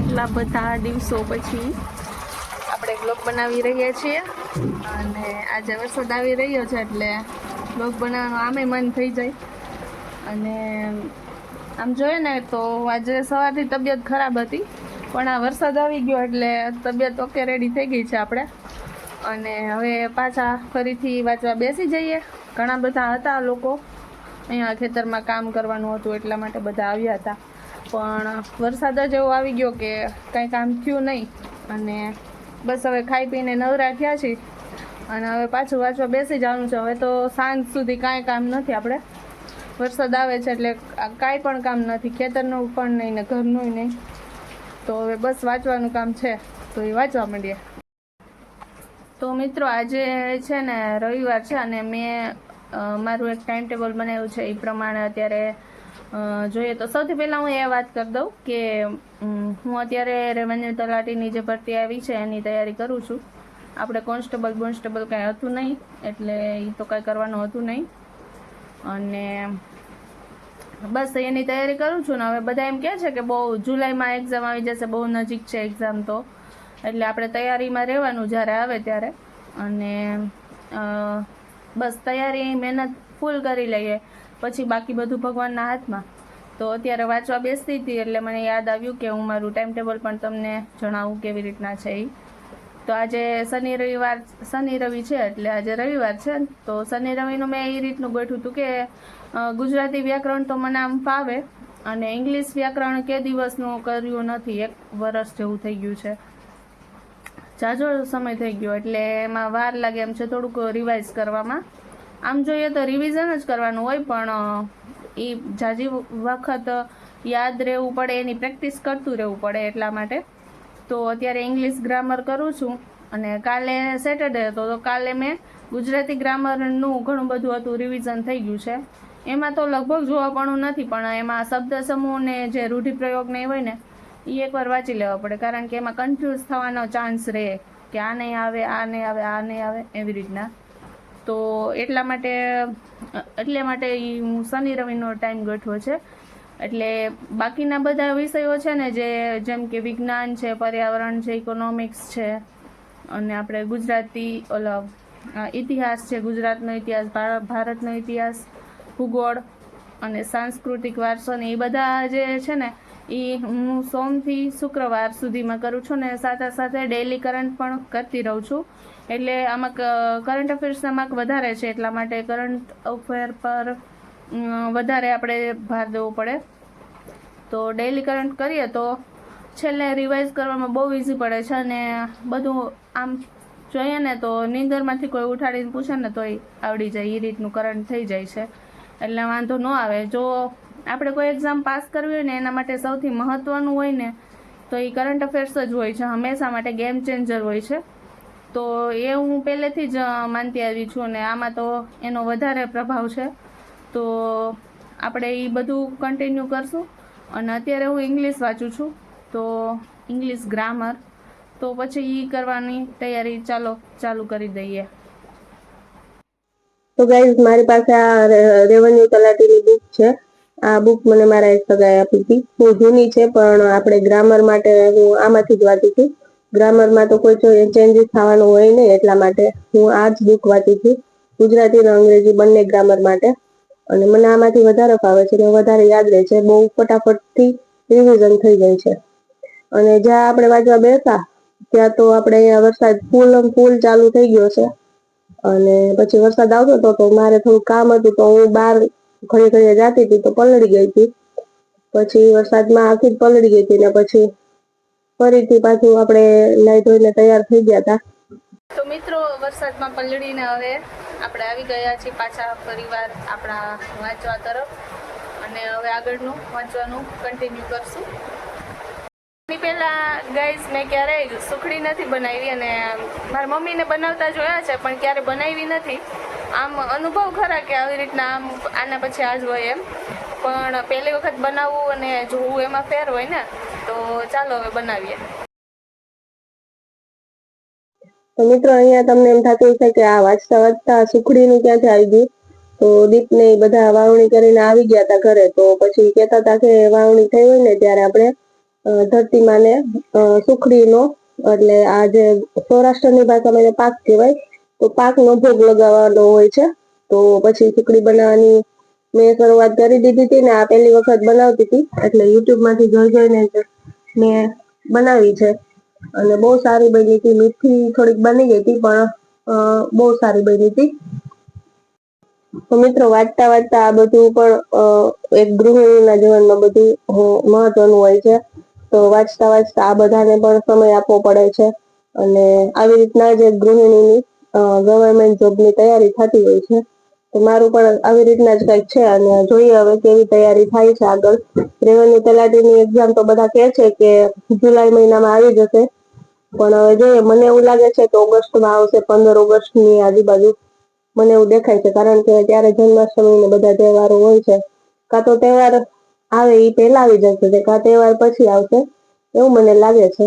કેટલા બધા દિવસો પછી આપણે બ્લોગ બનાવી રહ્યા છીએ. અને આજે વરસાદ આવી રહ્યો છે એટલે બ્લોગ બનાવવાનું આમે મન થઈ જાય. અને આમ જોઈએ ને તો આજે સવારથી તબિયત ખરાબ હતી, પણ આ વરસાદ આવી ગયો એટલે તબિયત ઓકે રેડી થઈ ગઈ છે આપણે. અને હવે પાછા ફરીથી વાંચવા બેસી જઈએ. ઘણા બધા હતા લોકો, અહીંયા ખેતરમાં કામ કરવાનું હતું એટલા માટે બધા આવ્યા હતા. પણ વરસાદ જ એવો આવી ગયો કે કાંઈ કામ થયું નહીં. અને બસ હવે ખાઈ પીને નવરા થયા છીએ. અને હવે પાછું વાંચવા બેસી જવાનું છે. હવે તો સાંજ સુધી કાંઈ કામ નથી આપણે. વરસાદ આવે છે એટલે કાંઈ પણ કામ નથી. ખેતરનું પણ નહીં ને ઘરનું નહીં. તો હવે બસ વાંચવાનું કામ છે. તો એ વાંચવા માંડીએ. તો મિત્રો, આજે છે ને રવિવાર છે અને મેં મારું એક ટાઈમ ટેબલ બનાવ્યું છે. એ પ્રમાણે અત્યારે જોઈએ તો સૌથી પહેલાં હું એ વાત કરી દઉં કે હું અત્યારે રેવન્યુ તલાટીની જે ભરતી આવી છે એની તૈયારી કરું છું. આપણે કોન્સ્ટેબલ બોન્સ્ટેબલ કાંઈ હતું નહીં, એટલે એ તો કાંઈ કરવાનું હતું નહીં. અને બસ એની તૈયારી કરું છું ને હવે બધા એમ કહે છે કે બહુ જુલાઈમાં એક્ઝામ આવી જશે, બહુ નજીક છે એક્ઝામ તો. એટલે આપણે તૈયારીમાં રહેવાનું જ્યારે આવે ત્યારે. અને બસ તૈયારી, મહેનત ફૂલ કરી લઈએ. પછી બાકી બધું ભગવાનના હાથમાં. તો અત્યારે વાંચવા બેસતી હતી એટલે મને યાદ આવ્યું કે હું મારું ટાઈમ ટેબલ પણ તમને જણાવું કેવી રીતના છે એ તો આજે શનિ રવિવાર, શનિ રવિ છે એટલે આજે રવિવાર છે. તો શનિ રવિનું મેં એ રીતનું ગોઠવું હતું કે ગુજરાતી વ્યાકરણ તો મને આમ ફાવે અને ઇંગ્લિશ વ્યાકરણ કે દિવસનું કર્યું નથી, એક વર્ષ જેવું થઈ ગયું છે. જાજો સમય થઈ ગયો એટલે એમાં વાર લાગે એમ છે થોડુંક રિવાઇઝ કરવામાં. આમ જોઈએ તો રિવિઝન જ કરવાનું હોય પણ એ જાજી વખત યાદ રહેવું પડે, એની પ્રેક્ટિસ કરતું રહેવું પડે એટલા માટે. તો અત્યારે ઇંગ્લિશ ગ્રામર કરું છું અને કાલે સેટરડે હતો, તો કાલે મેં ગુજરાતી ગ્રામરનું ઘણું બધું હતું રિવિઝન થઈ ગયું છે. એમાં તો લગભગ જોવાપણું નથી, પણ એમાં શબ્દ સમૂહ ને જે રૂઢિપ્રયોગ ને હોય ને, એ એકવાર વાંચી લેવા પડે, કારણ કે એમાં કન્ફ્યુઝ થવાનો ચાન્સ રહે કે આ નહીં આવે, આ નહીં આવે, આ નહીં આવે, એવી રીતના. તો એટલા માટે, એટલે માટે હું શનિ રવિનો ટાઈમ ગોઠવો છે. એટલે બાકીના બધા વિષયો છે ને, જે જેમ કે વિજ્ઞાન છે, પર્યાવરણ છે ઇકોનોમિક્સ છે, અને આપણે ગુજરાતી, ઓલો ઇતિહાસ છે, ગુજરાતનો ઇતિહાસ ભાર- ભારતનો ઇતિહાસ, ભૂગોળ અને સાંસ્કૃતિક વારસો ને એ બધા જે છે ને એ હું સોમથી શુક્રવાર સુધીમાં કરું છું ને, સાથે સાથે ડેલી કરંટ પણ કરતી રહું છું. એટલે આમાં કરંટ અફેર્સના માર્ક વધારે છે, એટલા માટે કરંટ અફેર પર વધારે આપણે ભાર દેવો પડે. તો ડેઇલી કરંટ કરીએ તો છેલ્લે રિવાઇઝ કરવામાં બહુ ઇઝી પડે છે અને બધું આમ જોઈએ ને તો નીંદરમાંથી કોઈ ઉઠાડીને પૂછે ને તોય આવડી જાય એ રીતનું કરંટ થઈ જાય છે. એટલે વાંધો ન આવે. જો આપણે કોઈ એક્ઝામ પાસ કરવી હોય ને એના માટે સૌથી મહત્ત્વનું હોય ને તો એ કરંટ અફેર્સ જ હોય છે. હંમેશા માટે ગેમ ચેન્જર હોય છે. તો એ હું પહેલેથી જ માનતી આવી છું અને આમાં તો એનો વધારે પ્રભાવ છે. તો આપણે એ બધું કન્ટિન્યુ કરશું. અને અત્યારે હું ઇંગ્લિશ વાંચું છું. તો ઇંગ્લિશ ગ્રામર તો પછી એ કરવાની તૈયારી ચાલો, ચાલુ કરી દઈએ. તો ગાઈઝ મારી પાસે આ રેવન્યુ તલાટીની બુક છે. આ બુક મને મારા એક સગાએ આપી હતી. બહુ જૂની છે, પણ આપણે ગ્રામર માટે હું આમાંથી જ વાંચું છું ગ્રામરમાં તો કોઈ ચેન્જીસ થવાનું હોય નહીં, એટલા માટે હું આ જ બુક વાંચું છું. ગુજરાતી અને અંગ્રેજી બંને ગ્રામર માટે. અને મને આમાંથી વધારે ફાવે છે અને વધારે યાદ રહે છે. બહુ ફટાફટથી રિવિઝન થઈ જાય છે. અને જ્યાં આપણે વાંચવા બેસા ત્યાં તો આપણે અહીંયા વરસાદ ફૂલ ફૂલ ચાલુ થઈ ગયો છે. અને પછી વરસાદ આવતો હતો તો મારે થોડું કામ હતું, તો હું બહાર ઘડી ઘડીએ જાતી હતી, તો પલળી ગઈ હતી. પછી વરસાદમાં આખી જ પલળી ગઈ હતી ને પછી ફરીથી પાછું આપણે નાઈ ધોઈને તૈયાર થઈ ગયા હતા. તો મિત્રો, વરસાદમાં પલળીને હવે આપણે આવી ગયા છીએ પાછા પરિવાર આપણા વાંચવા તરફ. અને હવે આગળનું વાંચવાનું કન્ટિન્યુ કરશું. પહેલા ગાઈઝ મેં ક્યારેય સુખડી નથી બનાવી અને મારા મમ્મીને બનાવતા જોયા છે, પણ ક્યારે બનાવી નથી. આમ અનુભવ ખરા કે આવી રીતના આમ આના પછી આ જ હોય એમ. પણ પહેલી વખત બનાવવું અને જોવું એમાં ફેર હોય ને તો ચાલો હવે બનાવીએ. તો મિત્રો અહીંયા તમને એમ થતું હશે કે આ વાંચતા વાંચતા સુખડીનું ક્યાંથી આવી ગયું તો દીપને એ બધા વાવણી કરીને આવી ગયા હતા ઘરે. તો પછી કહેતા હતા કે વાવણી થઈ હોય ને ત્યારે આપણે અ, ધરતીમાને સુખડીનો એટલે આ જે સૌરાષ્ટ્રની ભાષામાં એને પાક કહેવાય તો પાકનો ભોગ લગાવવાનો હોય છે. તો પછી સુખડી બનાવવાની મેં શરૂઆત કરી દીધી હતી ને આ પહેલી વખત બનાવતી હતી. એટલે યુટ્યુબમાંથી જોઈ જોઈને મેં બનાવી છે. અને બહુ સારી બની હતી. મીઠી થોડીક બની ગઈ હતી, પણ બહુ સારી બની હતી. તો મિત્રો, વાંચતા વાંચતા આ બધું પણ એક ગૃહિણીના જીવનમાં બધું મહત્વનું હોય છે. તો વાંચતા વાંચતા આ બધાને પણ સમય આપવો પડે છે. અને આવી રીતના જ ગૃહિણીની ગવર્મેન્ટ જોબની તૈયારી થતી હોય છે. મારું પણ આવી રીતના જ કંઈક છે અને જોઈએ હવે કેવી તૈયારી થાય છે આગળ. રેવન્યુ તલાટીની એક્ઝામ તો બધા કહે છે કે જુલાઈ મહિનામાં આવી જશે. પણ હવે જોઈએ, મને એવું લાગે છે કે ઓગસ્ટમાં આવશે, પંદર ઓગસ્ટની આજુબાજુ. મને એવું દેખાય છે, કારણ કે ત્યારે જન્માષ્ટમી ને બધા તહેવારો હોય છે. કાં તો તહેવાર આવે એ પહેલા આવી જશે કાં તહેવાર પછી આવશે, એવું મને લાગે છે.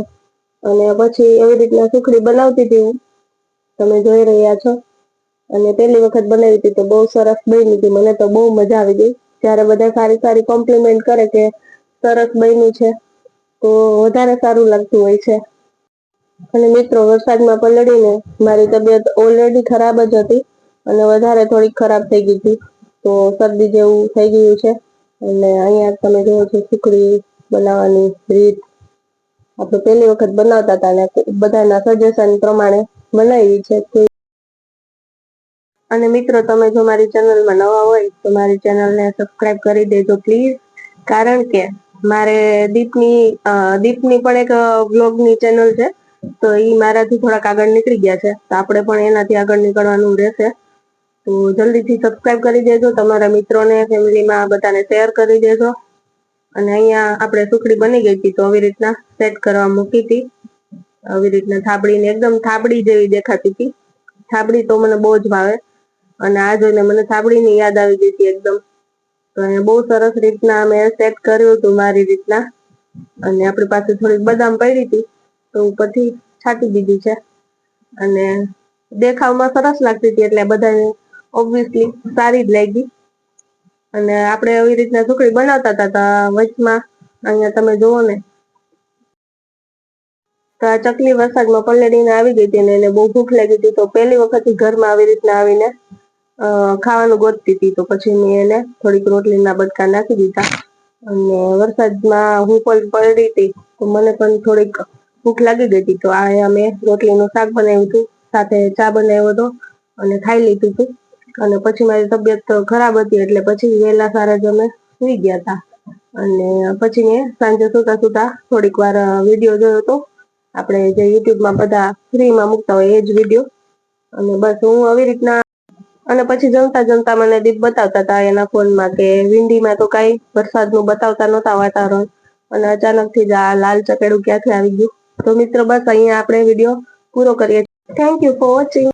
અને પછી એવી રીતના સુખડી બનાવતી હતી હું. તમે જોઈ રહ્યા છો. અને પહેલી વખત બનાવી હતી તો બહુ સરસ બની હતી. મને તો બહુ મજા આવી ગઈ. જ્યારે બધા સારી સારી કોમ્પ્લિમેન્ટ કરે કે સરસ બન્યું છે, તો વધારે સારું લાગતું હોય છે. અને મિત્રો, વરસાદમાં પલળીને મારી તબિયત ઓલરેડી ખરાબ જ હતી અને વધારે થોડીક ખરાબ થઈ ગઈ હતી. તો શરદી જેવું થઈ ગયું છે. અને અહીંયા તમે જોવો છો સુખડી બનાવવાની રીત. આપણે પહેલી વખત બનાવતા હતા અને બધાના સજેશન પ્રમાણે બનાવી છે. અને મિત્રો, તમે જો મારી ચેનલમાં નવા હોય, તો મારી ચેનલને સબસ્ક્રાઇબ કરી દેજો પ્લીઝ કારણ કે મારે દીપની દીપની પણ એક બ્લોગની ચેનલ છે, તો એ મારાથી થોડાક આગળ નીકળી ગયા છે. તો આપણે પણ એનાથી આગળ નીકળવાનું રહેશે. તો જલ્દીથી સબસ્ક્રાઇબ કરી દેજો, તમારા મિત્રોને, ફેમિલીમાં બધાને શેર કરી દેજો. અને અહીંયા આપણે સુખડી બની ગઈ હતી, તો આવી રીતના સેટ કરવા મૂકી હતી. આવી રીતના થાબડીને, એકદમ થાબડી જેવી દેખાતી હતી. થાબડી તો મને બહુ જ ભાવે. અને આ જોઈને મને થાબડીની યાદ આવી ગઈ હતી એકદમ. તો બહુ સરસ રીતના અમે સેટ કર્યું હતું મારી રીતના. અને આપણી પાસે થોડીક બદામ પડી હતી, તો ઉપરથી છાંટી દીધી છે. અને દેખાવમાં સરસ લાગતી હતી એટલે બધાને ઓબ્વિયસલી સારી જ લાગી. અને આપણે એવી રીતના સુખડી બનાવતા હતા વચમાં, અહીંયા તમે જુઓ ને. તો આ ચકલી વરસાદમાં પલળીને આવી ગઈ હતી અને એને બહુ ભૂખ લાગી હતી તો પહેલી વખત ઘરમાં આવી રીતના આવીને ખાવાનું ગોતતી હતી તો પછી મેં એને થોડીક રોટલીના બટકા નાખી દીધા. અને વરસાદમાં હું પણ પડી હતી, તો મને પણ થોડીક ભૂખ લાગી ગઈ હતી. તો આ મેં રોટલીનું શાક બનાવ્યું હતું, સાથે ચા બનાવ્યો હતો અને ખાઈ લીધું હતું. અને પછી મારી તબિયત ખરાબ હતી, એટલે પછી વહેલા સારા જ અમે સુઈ ગયા હતા. અને પછી મેં સાંજે સુતા સુતા થોડીક વાર વીડિયો જોયો હતો. આપણે જે યુટ્યુબમાં બધા ફ્રીમાં મૂકતા હોય એ જ વીડિયો. અને બસ હું આવી રીતના અને પછી જમતા જમતા મને દીપ બતાવતા હતા એના ફોનમાં કે વિંડીમાં તો કાંઈ વરસાદનું બતાવતા નહોતા વાતાવરણ. અને અચાનકથી જ આ લાલ ચકેડું ક્યાંથી આવી ગયું? તો મિત્રો બસ અહીંયા આપણે વીડિયો પૂરો કરીએ. Thank you for watching